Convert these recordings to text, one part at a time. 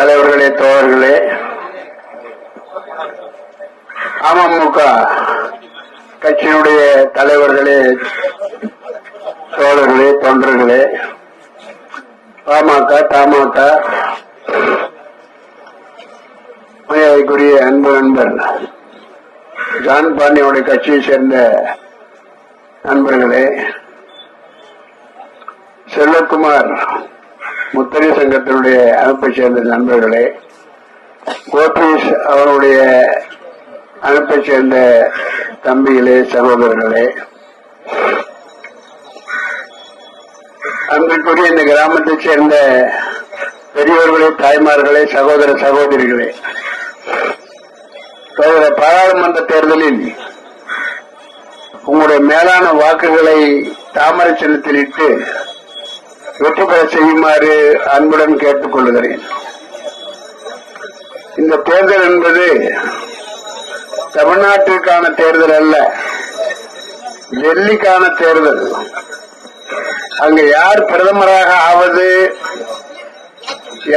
தலைவர்களே தோழர்களே. அமமுக கட்சியினுடைய தலைவர்களே தோழர்களே தொண்டர்களே. பாமக தமாக. மரியாதைக்குரிய அன்பு நண்பர் ஜான் பாண்டியோட கட்சியை சேர்ந்த நண்பர்களே செல்வகுமார் முத்தரி சங்கத்தினுடைய அமைப்பை சேர்ந்த நண்பர்களே கோபீஷ் அவருடைய அமைப்பை சேர்ந்த தம்பிகளே சகோதரர்களே அன்றைக்குரிய இந்த கிராமத்தைச் சேர்ந்த பெரியவர்களே தாய்மார்களே சகோதர சகோதரிகளே தவிர பாராளுமன்ற தேர்தலில் உங்களுடைய மேலான வாக்குகளை தாமரை சின்னத்தில் இட்டு வெற்றி பெற செய்யுமாறு அன்புடன் கேட்டுக் கொள்கிறேன் இந்த தேர்தல் என்பது தமிழ்நாட்டிற்கான தேர்தல் அல்ல டெல்லிக்கான தேர்தல். அங்க யார் பிரதமராக ஆவது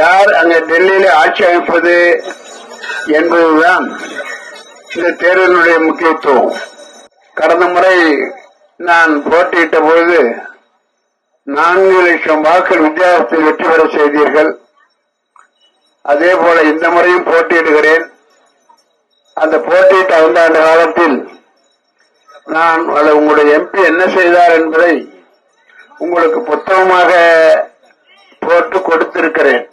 யார் அங்க டெல்லியில ஆட்சி அமைப்பது என்பதுதான் இந்த தேர்தலினுடைய முக்கியத்துவம். கடந்த முறை நான் போட்டியிட்ட பொழுது நான்கு லட்சம் வாக்கள் வித்தியாசத்தில் வெற்றி பெற செய்தீர்கள். அதே போல இந்த முறையும் போட்டியிடுகிறேன். அந்த போட்டியிட்ட ஐந்தாண்டு காலத்தில் நான் உங்களுடைய எம்பி என்ன செய்தார் என்பதை உங்களுக்கு புத்தகமாக போட்டு கொடுத்திருக்கிறேன்.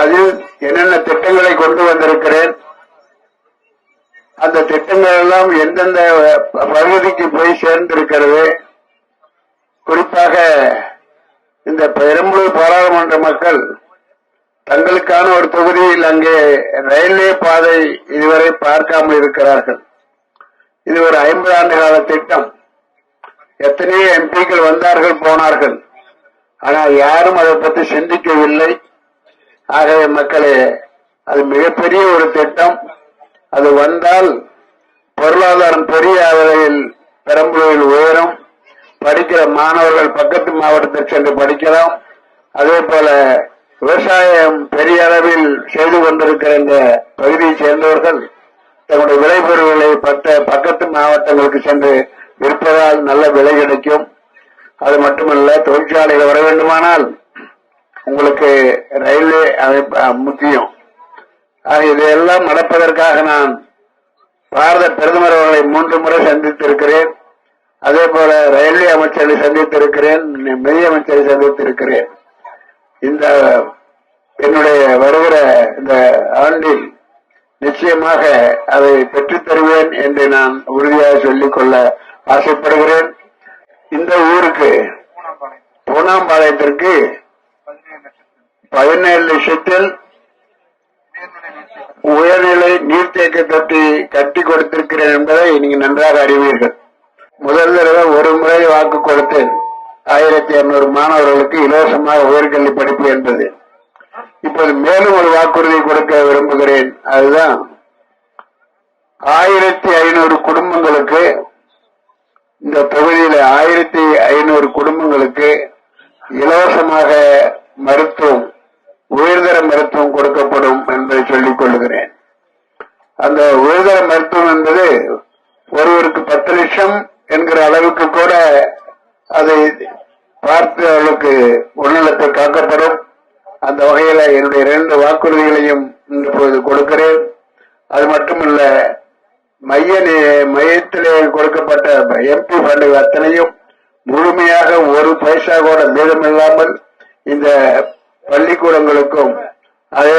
அதில் என்னென்ன திட்டங்களை கொண்டு வந்திருக்கிறேன்? அந்த திட்டங்கள் எல்லாம் எந்தெந்த பகுதிக்கு போய் சேர்ந்திருக்கிறது? குறிப்பாக இந்த பெரம்பலூர் பாராளுமன்ற மக்கள் தங்களுக்கான ஒரு தொகுதியில் அங்கே ரயில்வே பாதை இதுவரை பார்க்காமல் இருக்கிறார்கள். இது ஒரு ஐம்பது ஆண்டு கால திட்டம். எத்தனையோ எம்பிக்கள் வந்தார்கள் போனார்கள். ஆனால் யாரும் அதை பற்றி சிந்திக்கவில்லை. ஆகவே மக்களே அது மிகப்பெரிய ஒரு திட்டம். அது வந்தால் பொருளாதாரம் பெரிய அளவில் பெரம்பலூரில் உயரும். படிக்கிற மாணவர்கள் பக்கத்து மாவட்டத்தில் சென்று படிக்கலாம் அதே போல விவசாயம் பெரிய அளவில் செய்து கொண்டிருக்கிற இந்த பகுதியை சேர்ந்தவர்கள் தங்களுடைய விளைபொருட்களை பட்ட பக்கத்து மாவட்டங்களுக்கு சென்று விற்பதால் நல்ல விலை கிடைக்கும். அது மட்டுமல்ல தொழிற்சாலைகள் வர வேண்டுமானால் உங்களுக்கு ரயில்வே அமைப்பு முக்கியம். இதையெல்லாம் நடப்பதற்காக நான் பாரத பிரதமர் அவர்களை மூன்று முறை சந்தித்திருக்கிறேன். அதே போல ரயில்வே அமைச்சரை சந்தித்திருக்கிறேன் நிதி அமைச்சரை சந்தித்திருக்கிறேன். இந்த என்னுடைய வருகிற இந்த ஆண்டில் நிச்சயமாக அதை பெற்றுத் தருவேன் என்று நான் உறுதியாக சொல்லிக் கொள்ள ஆசைப்படுகிறேன். இந்த ஊருக்கு பூனாம்பாளையத்திற்கு பதினேழு லட்சத்தில் உயர்நிலை நீர்த்தேக்க தொட்டி கட்டி கொடுத்திருக்கிறேன் என்பதை நீங்கள் நன்றாக அறிவீர்கள். முதல் தடவை ஒரு முறை வாக்கு கொடுத்தேன். ஆயிரத்தி இருநூறு மாணவர்களுக்கு இலவசமாக உயர்கல்வி படிப்பு என்பது. இப்போது மேலும் ஒரு வாக்குறுதி கொடுக்க விரும்புகிறேன். அதுதான் ஆயிரத்தி ஐநூறு குடும்பங்களுக்கு இந்த தொகுதியில ஆயிரத்தி ஐநூறு குடும்பங்களுக்கு இலவசமாக மருத்துவம் உயர்தர மருத்துவம் கொடுக்கப்படும் என்பதை சொல்லிக் கொள்கிறேன். அந்த உயர்தர மருத்துவம் என்பது ஒருவருக்கு பத்து லட்சம் என்கிற அளவுக்கு கூட அதை பார்த்து அவளுக்கு உடல்நலத்தை காக்கப்படும். அந்த வகையில என்னுடைய இரண்டு வாக்குறுதிகளையும் இப்போது கொடுக்கிறேன். அது மட்டுமல்ல மைய மையத்திலே கொடுக்கப்பட்ட எம்பி ஃபண்டுகள் அத்தனையும் முழுமையாக ஒரு பைசா கூட மீதமில்லாமல் இந்த பள்ளிக்கூடங்களுக்கும் அதே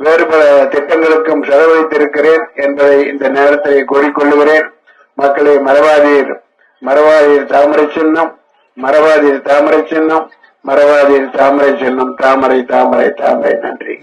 வேறு பல திட்டங்களுக்கும் செலவழித்திருக்கிறேன் என்பதை இந்த நேரத்தில் கூறிக்கொள்ளுகிறேன். மக்களை மரவாதீர் மரவாதீர் தாமரை சின்னம். மரவாதீர் தாமரை சின்னம். மரவாதீர் தாமரை சின்னம். தாமரை தாமரை தாமரை. நன்றி.